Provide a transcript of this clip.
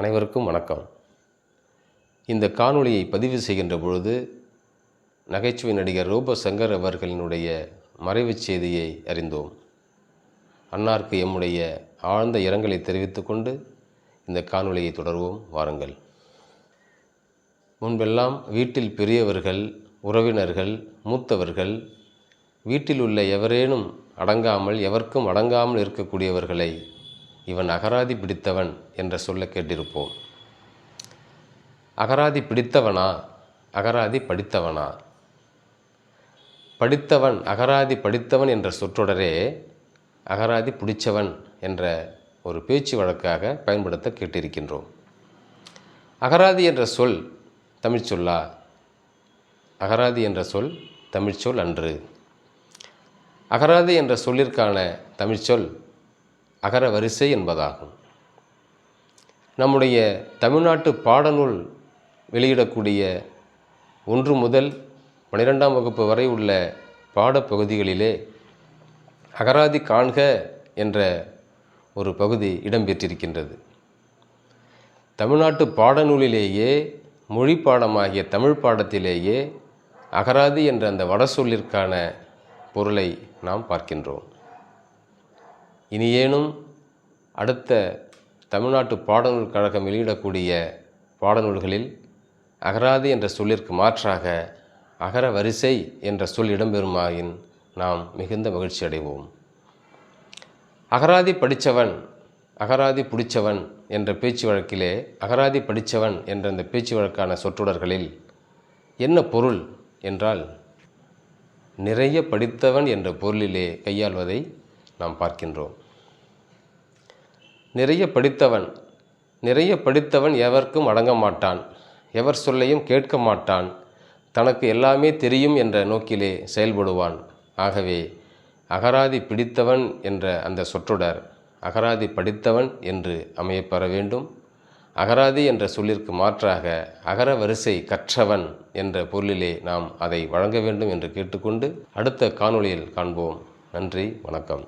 அனைவருக்கும் வணக்கம். இந்த காணொளியை பதிவு செய்கின்ற பொழுது நகைச்சுவை நடிகர் ரூப சங்கர் அவர்களினுடைய மறைவுச் செய்தியை அறிந்தோம். அன்னாருக்கு எம்முடைய ஆழ்ந்த இரங்கலை தெரிவித்துக்கொண்டு இந்த காணொளியை தொடர்வோம். வாருங்கள். முன்பெல்லாம் வீட்டில் பெரியவர்கள் உறவினர்கள் மூத்தவர்கள் வீட்டில் உள்ள எவரேனும் அடங்காமல் எவர்க்கும் அடங்காமல் இருக்கக்கூடியவர்களை இவன் அகராதி பிடித்தவன் என்ற சொல்ல கேட்டிருப்போம். அகராதி பிடித்தவனா? அகராதி படித்தவனா? படித்தவன் அகராதி படித்தவன் என்ற சொற்றொடரே அகராதி பிடிச்சவன் என்ற ஒரு பேச்சு வழக்காக பயன்படுத்த கேட்டிருக்கின்றோம். அகராதி என்ற சொல் தமிழ் சொல்லா? அகராதி என்ற சொல் தமிழ்ச்சொல் அன்று. அகராதி என்ற சொல்லிற்கான தமிழ்ச்சொல் அகர வரிசை என்பதாகும். நம்முடைய தமிழ்நாட்டு பாடநூல் வெளியிடக்கூடிய ஒன்று முதல் பனிரெண்டாம் வகுப்பு வரை உள்ள பாடப்பகுதிகளிலே அகராதி காண்க என்ற ஒரு பகுதி இடம்பெற்றிருக்கின்றது தமிழ்நாட்டு பாடநூலிலேயே மொழி பாடமாகிய தமிழ் பாடத்திலேயே அகராதி என்ற அந்த வட சொல்லிற்கான பொருளை நாம் பார்க்கின்றோம். இனியேனும் அடுத்த தமிழ்நாட்டு பாடநூல் கழகம் வெளியிடக்கூடிய பாடநூல்களில் அகராதி என்ற சொல்லிற்கு மாற்றாக அகர வரிசை என்ற சொல் இடம்பெறுமாயின் நாம் மிகுந்த மகிழ்ச்சி அடைவோம். அகராதி படித்தவன் அகராதி பிடிச்சவன் என்ற பேச்சு வழக்கிலே அகராதி படித்தவன் என்ற இந்த பேச்சு வழக்கான சொற்றொடர்களில் என்ன பொருள் என்றால் நிறைய படித்தவன் என்ற பொருளிலே கையாள்வதை நாம் பார்க்கின்றோம். நிறைய படித்தவன் நிறைய படித்தவன் எவர்க்கும் அடங்க மாட்டான். எவர் சொல்லையும் கேட்க மாட்டான். தனக்கு எல்லாமே தெரியும் என்ற நோக்கிலே செயல்படுவான். ஆகவே அகராதி பிடித்தவன் என்ற அந்த சொற்றொடர் அகராதி படித்தவன் என்று அமையப்பெற வேண்டும். அகராதி என்ற சொல்லிற்கு மாற்றாக அகர வரிசை கற்றவன் என்ற பொருளிலே நாம் அதை வழங்க வேண்டும் என்று கேட்டுக்கொண்டு அடுத்த காணொளியில் காண்போம். நன்றி வணக்கம்.